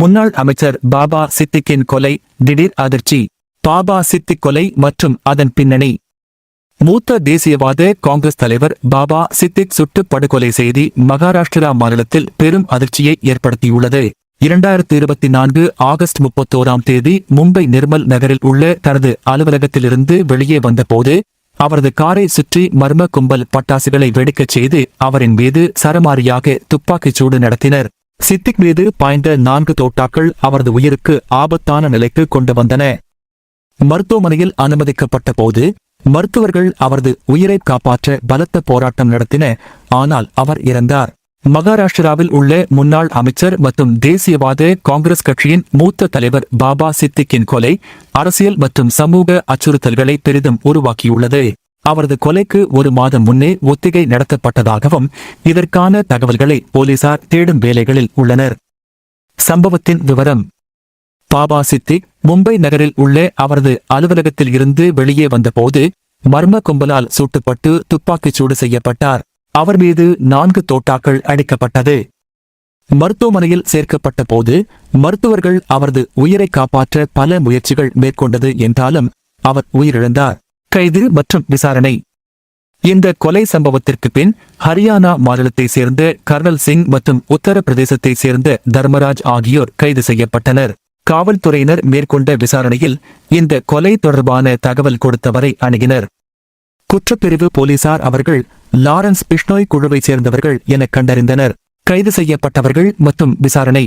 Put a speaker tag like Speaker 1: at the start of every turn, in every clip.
Speaker 1: முன்னாள் அமைச்சர் பாபா சித்திக்கின் கொலை திடீர் அதிர்ச்சி. பாபா சித்திக் கொலை மற்றும் அதன் பின்னணி. மூத்த தேசியவாத காங்கிரஸ் தலைவர் பாபா சித்திக் சுட்டு படுகொலை செய்தி மகாராஷ்டிரா மாநிலத்தில் பெரும் அதிர்ச்சியை ஏற்படுத்தியுள்ளது. இரண்டாயிரத்தி இருபத்தி நான்கு ஆகஸ்ட் முப்பத்தோராம் தேதி மும்பை நிர்மல் நகரில் உள்ள தனது அலுவலகத்திலிருந்து வெளியே வந்தபோது அவரது காரை சுற்றி மர்ம கும்பல் பட்டாசுகளை வெடிக்கச் செய்து அவரின் மீது சரமாரியாக துப்பாக்கிச் சூடு நடத்தினர். சித்திக் மீது பாய்ந்த நான்கு தோட்டாக்கள் அவரது உயிருக்கு ஆபத்தான நிலைக்கு கொண்டு வந்தன. மருத்துவமனையில் அனுமதிக்கப்பட்ட போது மருத்துவர்கள் அவரது உயிரை காப்பாற்ற பலத்த போராட்டம் நடத்தின ஆனால் அவர் இறந்தார். மகாராஷ்டிராவில் உள்ள முன்னாள் அமைச்சர் மற்றும் தேசியவாத காங்கிரஸ் கட்சியின் மூத்த தலைவர் பாபா சித்திக்கின் கொலை அரசியல் மற்றும் சமூக அச்சுறுத்தல்களை பெரிதும் உருவாக்கியுள்ளது. அவரது கொலைக்கு ஒரு மாதம் முன்னே ஒத்திகை நடத்தப்பட்டதாகவும் இதற்கான தகவல்களை போலீசார் தேடும் வேலைகளில் உள்ளனர். சம்பவத்தின் விவரம். பாபா சித்திக் மும்பை நகரில் உள்ள அவரது அலுவலகத்தில் இருந்து வெளியே வந்தபோது மர்ம கும்பலால் சூட்டுப்பட்டு துப்பாக்கிச் சூடு செய்யப்பட்டார். அவர் மீது நான்கு தோட்டாக்கள் அடிக்கப்பட்டது. மருத்துவமனையில் சேர்க்கப்பட்ட போது மருத்துவர்கள் அவரது உயிரை காப்பாற்ற பல முயற்சிகள் மேற்கொண்டது என்றாலும் அவர் உயிரிழந்தார். கைது மற்றும் விசாரணை. இந்த கொலை சம்பவத்திற்கு பின் ஹரியானா மாநிலத்தைச் சேர்ந்த கர்னல் சிங் மற்றும் உத்தரப்பிரதேசத்தைச் சேர்ந்த தர்மராஜ் ஆகியோர் கைது செய்யப்பட்டனர். காவல்துறையினர் மேற்கொண்ட விசாரணையில் இந்த கொலை தொடர்பான தகவல் கொடுத்தவரை அணுகினர். குற்றப்பிரிவு போலீசார் அவர்கள் லாரன்ஸ் பிஷ்னோய் குழுவைச் சேர்ந்தவர்கள் என கண்டறிந்தனர். கைது செய்யப்பட்டவர்கள் மற்றும் விசாரணை.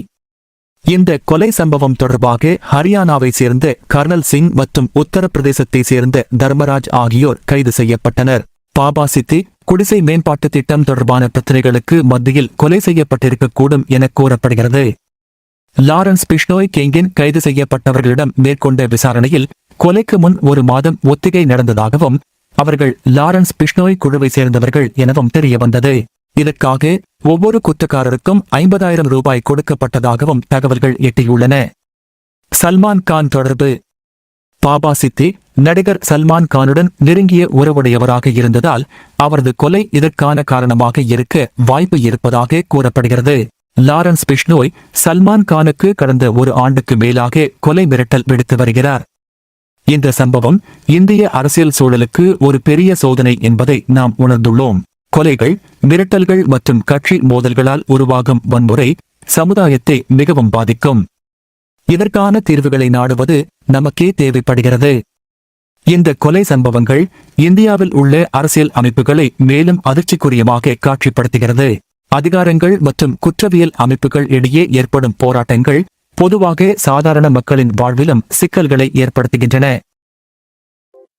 Speaker 1: இந்த கொலை சம்பவம் தொடர்பாக ஹரியானாவை சேர்ந்த கர்னல் சிங் மற்றும் உத்தரப்பிரதேசத்தை சேர்ந்த தர்மராஜ் ஆகியோர் கைது செய்யப்பட்டனர். பாபா சித்தி குடிசை மேம்பாட்டு திட்டம் தொடர்பான பிரச்சனைகளுக்கு மத்தியில் கொலை செய்யப்பட்டிருக்கக்கூடும் என கூறப்படுகிறது. லாரன்ஸ் பிஷ்னோய் கெங்கின் கைது செய்யப்பட்டவர்களிடம் மேற்கொண்ட விசாரணையில் கொலைக்கு முன் ஒரு மாதம் ஒத்திகை நடந்ததாகவும் அவர்கள் லாரன்ஸ் பிஷ்னோய் குழுவை சேர்ந்தவர்கள் எனவும் தெரியவந்தது. இதற்காக ஒவ்வொரு குற்றக்காரருக்கும் ஐம்பதாயிரம் ரூபாய் கொடுக்கப்பட்டதாகவும் தகவல்கள் எட்டியுள்ளன. சல்மான் கான் தொடர்பு. பாபா சித்தி நடிகர் சல்மான் கானுடன் நெருங்கிய உறவுடையவராக இருந்ததால் அவரது கொலை இதற்கான காரணமாக இருக்க வாய்ப்பு இருப்பதாக கூறப்படுகிறது. லாரன்ஸ் பிஷ்னோய் சல்மான் கானுக்கு கடந்த ஒரு ஆண்டுக்கு மேலாக கொலை மிரட்டல் விடுத்து வருகிறார். இந்த சம்பவம் இந்திய அரசியல் சூழலுக்கு ஒரு பெரிய சோதனை என்பதை நாம் உணர்ந்துள்ளோம். கொலைகள் மிரட்டல்கள் மற்றும் கட்சி மோதல்களால் உருவாகும் வன்முறை சமுதாயத்தை மிகவும் பாதிக்கும். இதற்கான தீர்வுகளை நாடுவது நமக்கே தேவைப்படுகிறது. இந்த கொலை சம்பவங்கள் இந்தியாவில் உள்ள அரசியல் அமைப்புகளை மேலும் அதிர்ச்சிக்குரியமாக காட்சிப்படுத்துகிறது. அதிகாரங்கள் மற்றும் குற்றவியல் அமைப்புகள் இடையே ஏற்படும் போராட்டங்கள் பொதுவாக சாதாரண மக்களின் வாழ்விலும் சிக்கல்களை ஏற்படுத்துகின்றன.